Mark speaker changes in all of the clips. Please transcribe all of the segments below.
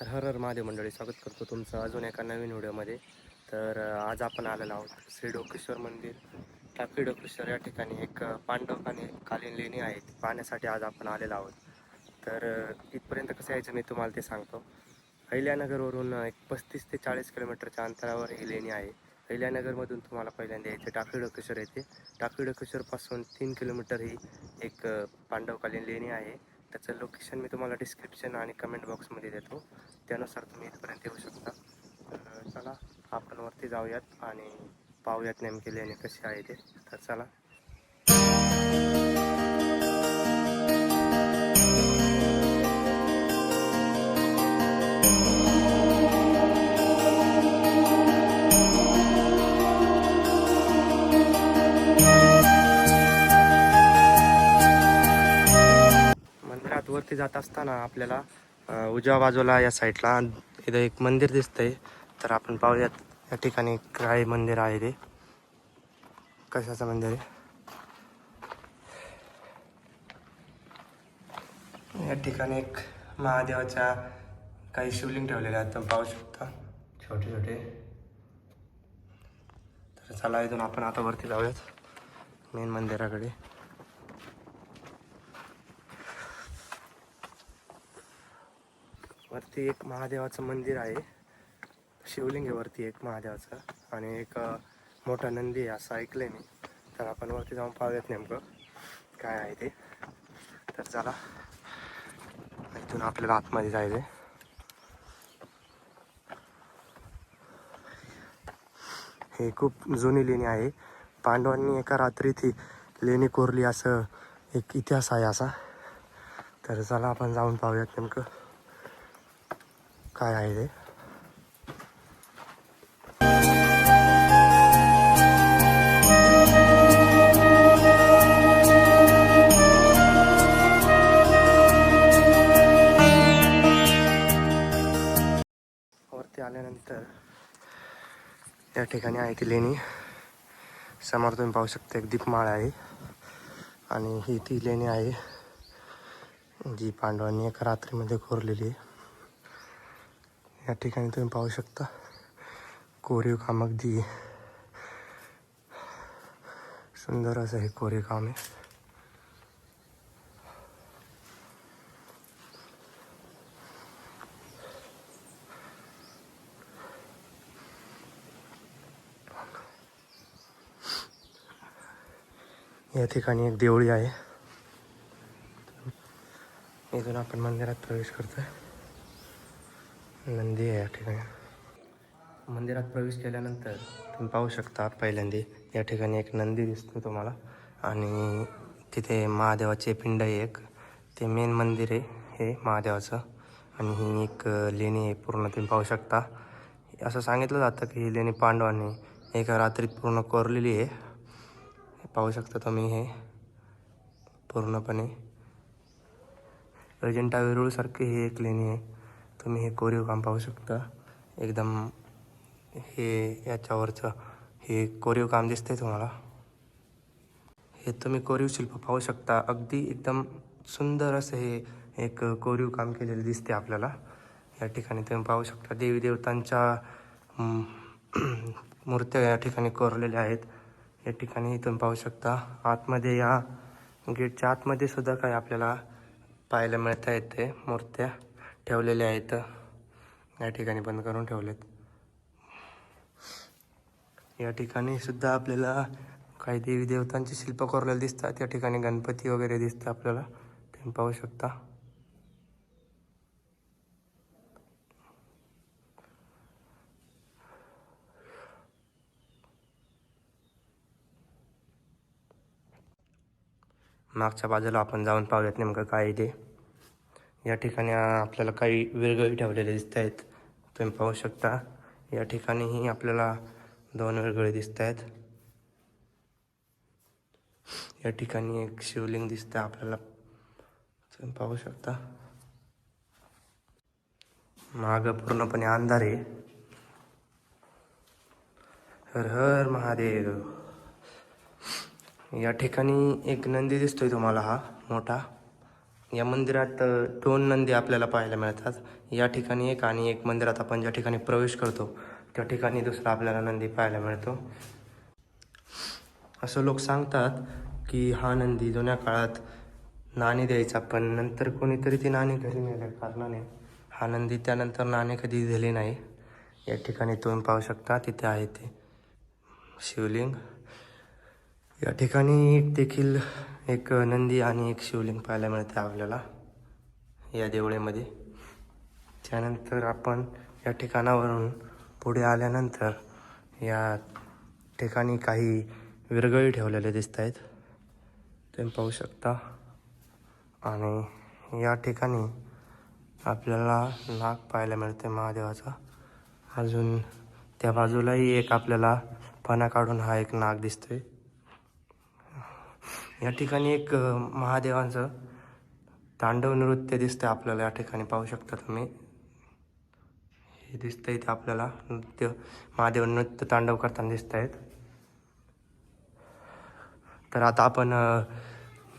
Speaker 1: तर हर हर महादेव मंडळी स्वागत करतो तुमचं अजून एका नवीन व्हिडिओमध्ये. तर आज आपण आलेलो आहोत श्री डोकेश्वर मंदिर. टाकी डोकेश्वर या ठिकाणी एक पांडव आणि कालीन लेणी आहे पाहण्यासाठी आज आपण आलेलो आहोत. तर इथपर्यंत कसं यायचं मी तुम्हाला ते सांगतो. अहिल्यानगरवरून एक पस्तीस ते चाळीस किलोमीटरच्या अंतरावर ही लेणी आहे. अहिल्यानगरमधून तुम्हाला पहिल्यांदा यायचं टाकी डोकेश्वर येते टाकी डोकेश्वरपासून तीन किलोमीटर ही एक पांडवकालीन लेणी आहे. त्याचं लोकेशन मी तुम्हाला डिस्क्रिप्शन आणि कमेंट बॉक्समध्ये देतो. त्यानुसार तुम्ही इथपर्यंत येऊ शकता. तर चला आपण वरती जाऊयात आणि पाहूयात नेमके लेणी कसे आहे ते. तर चला वरती जात असताना आपल्याला उजव्या बाजूला या साईडला इथं एक मंदिर दिसतंय. तर आपण पाहूयात या ठिकाणी काय मंदिर आहे ते. कशाचं मंदिर आहे? या ठिकाणी एक महादेवाच्या काही शिवलिंग ठेवलेले आहेत तुम्ही पाहू शकता. छोटे छोटे. तर चला इथून आपण आता वरती जाऊयात मेन मंदिराकडे. वरती एक महादेवाचं मंदिर आहे. शिवलिंग आहे वरती एक महादेवाचं आणि एक मोठा नंदी आहे असं ऐकलंय मी. तर आपण वरती जाऊन पाहूयात नेमकं काय आहे ते. तर चला. इथून आपल्याला आतमध्ये जायचं आहे हे खूप जुनी लेणी आहे. पांडवांनी एका रात्री ती लेणी कोरली असं एक इतिहास आहे असा. तर चला आपण जाऊन पाहूयात नेमकं. काय आहे ते? वरती आल्यानंतर या ठिकाणी आहे ती लेणी. समोर तुम्ही पाहू शकता एक दीपमाळ आहे. आणि ही ती लेणी आहे जी पांडवांनी एका रात्रीमध्ये कोरलेली आहे. या ठिकाणी तुम्ही शकता. कोरीव अगदी सुंदर असं हे कोरीव काम आहे. या ठिकाणी एक देवळी आहे. इथून आपण मंदिरात प्रवेश करतोय. नंदी आहे या ठिकाणी. मंदिरात प्रवेश केल्यानंतर तुम्ही पाहू शकता पहिल्यांदा या ठिकाणी एक नंदी दिसतो तुम्हाला. आणि तिथे महादेवाचे पिंड आहे एक. ते मेन मंदिर आहे हे महादेवाचं. आणि ही एक लेणी आहे पूर्ण तुम्ही पाहू शकता. असं सांगितलं जातं की ही लेणी पांडवांनी एका रात्रीत पूर्ण कोरलेली आहे. पाहू शकता तुम्ही हे पूर्णपणे. अजिंठा वेरूळसारखी ही एक लेणी आहे. तुम्ही हे कोरीव काम पाहू शकता. एकदम हे याच्यावरचं हे कोरीव काम दिसतंय तुम्हाला. हे तुम्ही कोरीव शिल्प पाहू शकता. अगदी एकदम सुंदर असं हे एक कोरीव काम केलेलं दिसते आपल्याला. या ठिकाणी तुम्ही पाहू शकता देवी देवतांच्या मूर्त्या या ठिकाणी कोरलेल्या आहेत. या ठिकाणी तुम्ही पाहू शकता आतमध्ये या गेटच्या आतमध्ये सुद्धा काही आपल्याला पाहायला मिळता येते मूर्त्या. ठेवलेले आहेत. या ठिकाणी बंद करून ठेवलेत. या ठिकाणी सुद्धा आपल्याला काही देवी देवतांची शिल्प कोरलेले दिसतात. या ठिकाणी गणपती वगैरे दिसतं आपल्याला. तुम्ही पाहू शकता. मागच्या बाजूला आपण जाऊन पाहूयात नेमकं काय आहे ते. या ठिकाणी आपल्याला काही वेगवेगळे ठेवलेले दिसत आहेत तुम्ही पाहू शकता. या ठिकाणीही आपल्याला दोन वेगळे दिसत आहेत या ठिकाणी एक शिवलिंग दिसतं आपल्याला. तुम्ही पाहू शकता. माग पूर्णपणे अंधार आहे. हर हर महादेव. या ठिकाणी एक नंदी दिसतोय तुम्हाला हा मोठा. या मंदिरात दोन नंदी आपल्याला पाहायला मिळतात. या ठिकाणी एक आणि एक मंदिरात आपण ज्या ठिकाणी प्रवेश करतो त्या ठिकाणी दुसरा आपल्याला नंदी पाहायला मिळतो. असं लोक सांगतात की हा नंदी जुन्या काळात नाणी द्यायचा पण नंतर कोणीतरी ती नाणी घरी नेल्या कारणाने हा नंदी त्यानंतर नाणे कधी दिले नाही. या ठिकाणी तुम्ही पाहू शकता तिथे आहे ते शिवलिंग. या ठिकाणी देखील एक नंदी आणि एक शिवलिंग पाहायला मिळते आपल्याला या देवळेमध्ये. त्यानंतर आपण या ठिकाणावरून पुढे आल्यानंतर या ठिकाणी काही विरगळी ठेवलेले दिसत आहेत तुम्ही पाहू शकता. आणि या ठिकाणी आपल्याला नाग पाहायला मिळते महादेवाचा. अजून त्या बाजूलाही एक आपल्याला पणा काढून हा एक नाग दिसतोय. या ठिकाणी एक महादेवांचं तांडव नृत्य दिसतं आपल्याला. या ठिकाणी पाहू शकता तुम्ही. हे दिसतंय इथे आपल्याला नृत्य महादेव नृत्य तांडव करताना दिसत आहेत तर आता आपण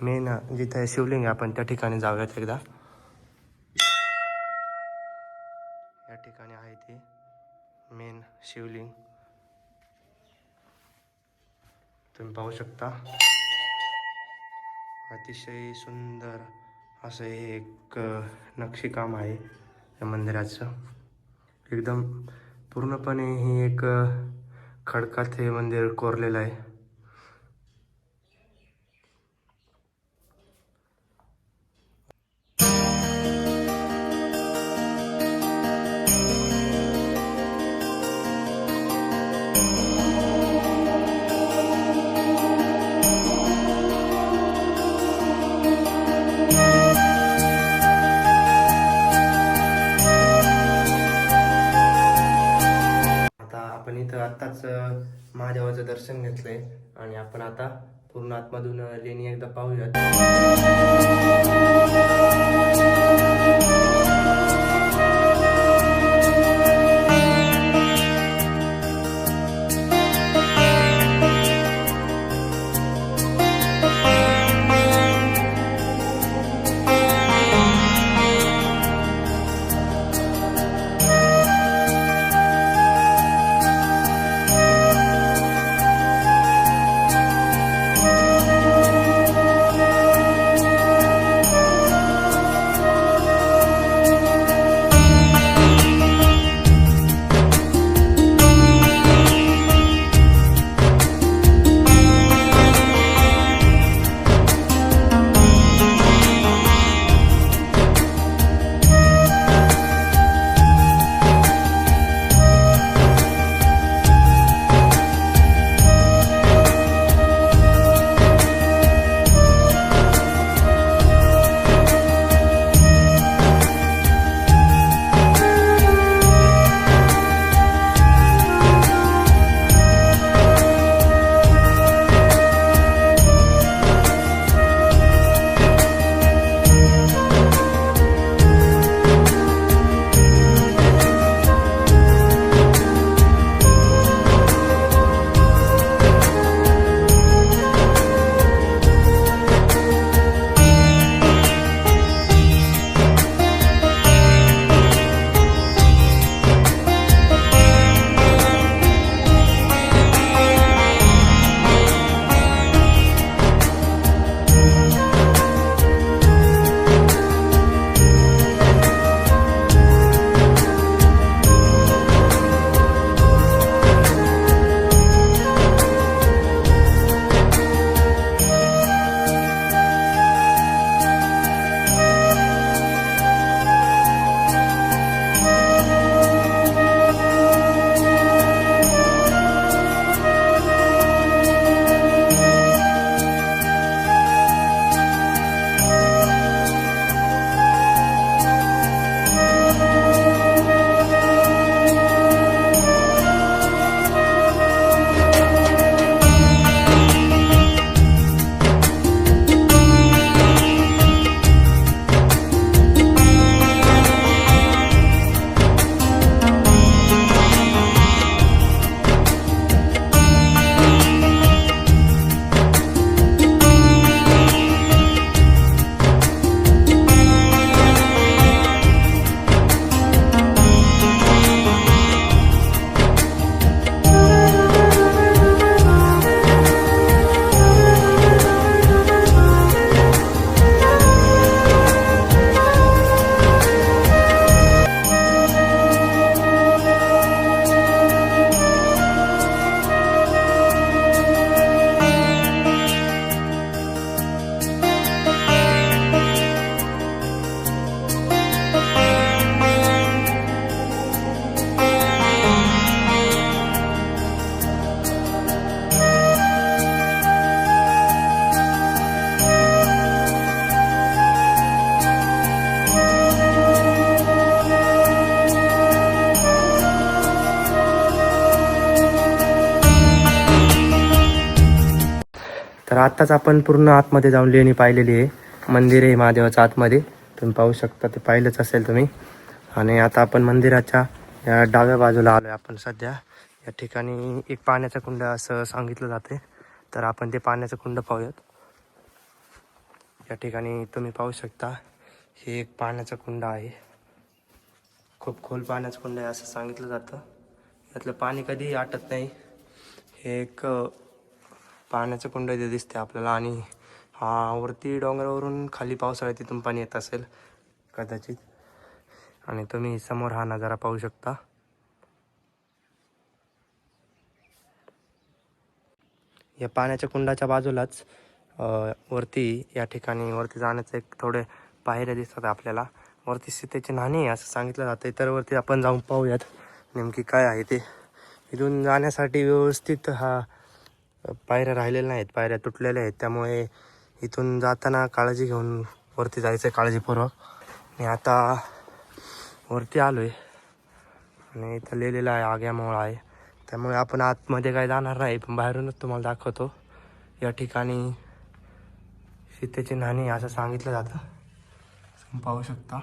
Speaker 1: मेन जिथे शिवलिंग आहे आपण त्या ठिकाणी जाऊयात एकदा. या ठिकाणी आहे ते मेन शिवलिंग. तुम्ही पाहू शकता. अतिशय सुंदर असं हे एक नक्षीकाम आहे या मंदिराचं. एकदम पूर्णपणे हे एक खडकात हे मंदिर कोरलेलं आहे. घेतलंय. आणि आपण आता पूर्ण आतमधून लेणी एकदा पाहूयात. आत्ताच आपण पूर्ण आतमध्ये जाऊन लेणी पाहिलेली आहे. मंदिर आहे महादेवाचं आतमध्ये. तुम्ही पाहू शकता ते पाहिलंच असेल तुम्ही. आणि आता आपण मंदिराच्या या डाव्या बाजूला आलो आहे आपण सध्या. या ठिकाणी एक पाण्याचा कुंड असं सांगितलं जाते तर आपण ते पाण्याचं कुंड पाहूयात. या ठिकाणी तुम्ही पाहू शकता हे एक पाण्याचं कुंड आहे. खूप खोल पाण्याचं कुंड आहे असं सांगितलं जातं. यातलं पाणी कधीही आटत नाही. हे एक पाण्याचं कुंड इथे दिसते आपल्याला आणि हा वरती डोंगरावरून खाली पावसाळ्यात तिथून पाणी येत असेल कदाचित. आणि तुम्ही समोर हा नजारा पाहू शकता. या पाण्याच्या कुंडाच्या बाजूलाच वरती या ठिकाणी वरती जाण्याचं एक थोडे पायऱ्या दिसतात आपल्याला. वरती सीतेची नाणी आहे असं सांगितलं जातं. तर वरती आपण जाऊन पाहूयात नेमकी काय आहे ते. इथून जाण्यासाठी व्यवस्थित हा पायऱ्या राहिलेल्या नाहीत पायऱ्या तुटलेल्या आहेत. त्यामुळे इथून जाताना काळजी घेऊन वरती जायचं आहे काळजीपूर्वक. आणि आता वरती आलो आहे आणि इथं लिहिलेलं आहे आग्यामुळं आहे. त्यामुळे आपण आतमध्ये काय जाणार नाही पण बाहेरूनच तुम्हाला दाखवतो. या ठिकाणी सीतेची नाणी असं सांगितलं जातं. पाहू शकता.